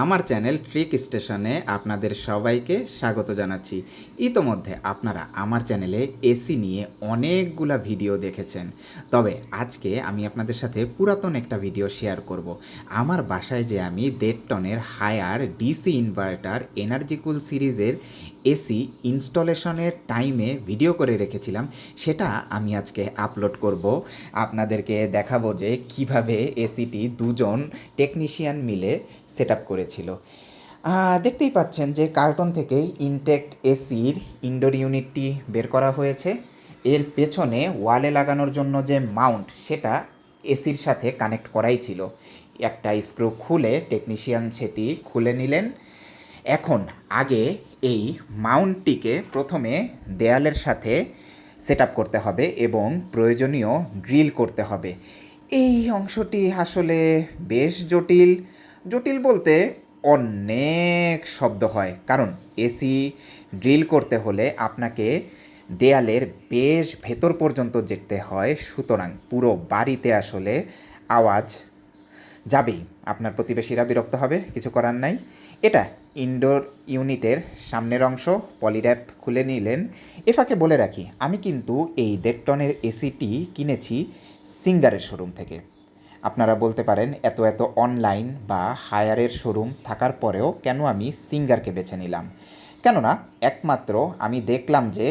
আমার channel trick স্টেশনে আপনাদের সবাইকে স্বাগত জানাচ্ছি। ইতোমধ্যে আপনারা আমার চ্যানেলে এসি নিয়ে অনেকগুলা ভিডিও দেখেছেন। তবে আজকে আমি আপনাদের সাথে পুরাতন একটা ভিডিও শেয়ার করব। আমার বাসায় যে আমি দেড় টনের হায়ার ডিসি ইনভার্টার এনার্জিকুল সিরিজের এসি ইনস্টলেশনের টাইমে ভিডিও করে রেখেছিলাম। সেটা আমি আজকে আপলোড করব। আপনাদেরকে দেখাবো যে কীভাবে এসিটি দুজন টেকনিশিয়ান মিলে সেট আপ করেছিল। দেখতেই পাচ্ছেন যে কার্টন থেকে ইনটেক্ট এসির ইনডোর ইউনিটটি বের করা হয়েছে। এর পেছনে ওয়ালে লাগানোর জন্য যে মাউন্ট, সেটা এসির সাথে কানেক্ট করাই ছিল। একটা স্ক্রু খুলে টেকনিশিয়ান সেটি খুলে নিলেন। এখন আগে এই মাউন্টটিকে প্রথমে দেয়ালের সাথে সেট করতে হবে এবং প্রয়োজনীয় ড্রিল করতে হবে। এই অংশটি আসলে বেশ জটিল। জটিল বলতে অনেক শব্দ হয়। কারণ এসি ড্রিল করতে হলে আপনাকে দেয়ালের বেশ ভেতর পর্যন্ত যেতে হয়। সুতরাং পুরো বাড়িতে আসলে আওয়াজ যাবেই। আপনার প্রতিবেশীরা বিরক্ত হবে, কিছু করার নাই। এটা ইনডোর ইউনিটের সামনের অংশ পলির্যাপ খুলে নিলেন। এফাকে বলে রাখি, আমি কিন্তু এই দেড় টনের এসিটি কিনেছি সিঙ্গারের শোরুম থেকে। আপনারা বলতে পারেন, এত এত অনলাইন বা হায়ারের শোরুম থাকার পরেও কেন আমি সিঙ্গারকে বেছে নিলাম? কেননা, একমাত্র আমি দেখলাম যে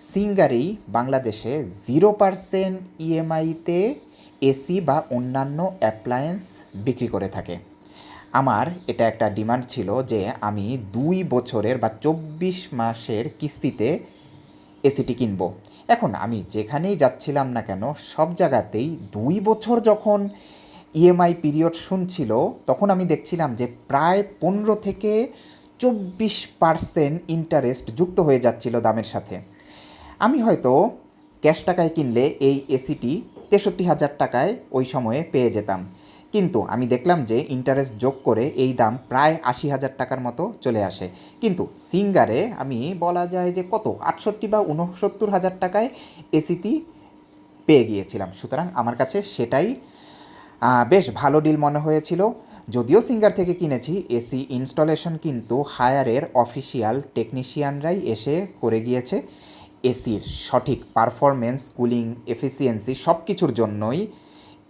সিঙ্গারই বাংলাদেশে জিরো পারসেন্ট ইএমআইতে এসি বা অন্যান্য অ্যাপ্লায়েন্স বিক্রি করে থাকে। আমার এটা একটা ডিমান্ড ছিল যে আমি দুই বছরের বা চব্বিশ মাসের কিস্তিতে এসিটি কিনবো। এখন আমি যেখানেই যাচ্ছিলাম না কেন, সব জায়গাতেই দুই বছর যখন ইএমআই পিরিয়ড শুনছিল, তখন আমি দেখছিলাম যে প্রায় পনেরো থেকে চব্বিশ পার্সেন্ট ইন্টারেস্ট যুক্ত হয়ে যাচ্ছিল দামের সাথে। আমি হয়তো ক্যাশ টাকায় কিনলে এই এসিটি তেষট্টি হাজার টাকায় ওই সময়ে পেয়ে যেতাম। কিন্তু আমি দেখলাম যে ইন্টারেস্ট যোগ করে এই দাম প্রায় আশি হাজার টাকার মতো চলে আসে। কিন্তু সিঙ্গারে আমি বলা যায় যে কত? আটষট্টি বা উনসত্তর হাজার টাকায় এসিটি পেয়ে গিয়েছিলাম। সুতরাং আমার কাছে সেটাই বেশ ভালো ডিল মনে হয়েছিল। যদিও সিঙ্গার থেকে কিনেছি এসি ইনস্টলেশন কিন্তু হায়ারের অফিসিয়াল টেকনিশিয়ানরাই এসে করে গিয়েছে। এসির সঠিক পারফরমেন্স কুলিং এফিসিয়েন্সি সব কিছুর জন্যই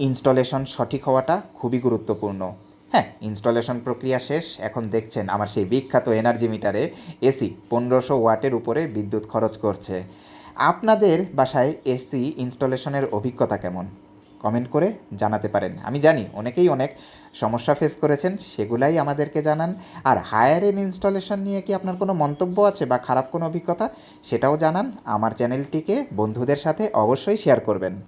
ইনস্টলেশন সঠিক হওয়াটা খুবই গুরুত্বপূর্ণ। হ্যাঁ ইনস্টলেশন প্রক্রিয়া শেষ, এখন দেখছেন আমার সেই বিখ্যাত এনার্জি মিটারে এসি পনেরোশো ওয়াটের উপরে বিদ্যুৎ খরচ করছে। আপনাদের বাসায় এসি ইনস্টলেশনের অভিজ্ঞতা কেমন? কমেন্ট করে জানাতে পারেন। আমি জানি অনেকেই অনেক সমস্যা ফেস করেছেন, সেগুলাই আমাদেরকে জানান। আর হায়ার এন ইনস্টলেশন নিয়ে কি আপনার কোনো মন্তব্য আছে বা খারাপ কোনো অভিজ্ঞতা? সেটাও জানান। আমার চ্যানেলটিকে বন্ধুদের সাথে অবশ্যই শেয়ার করবেন।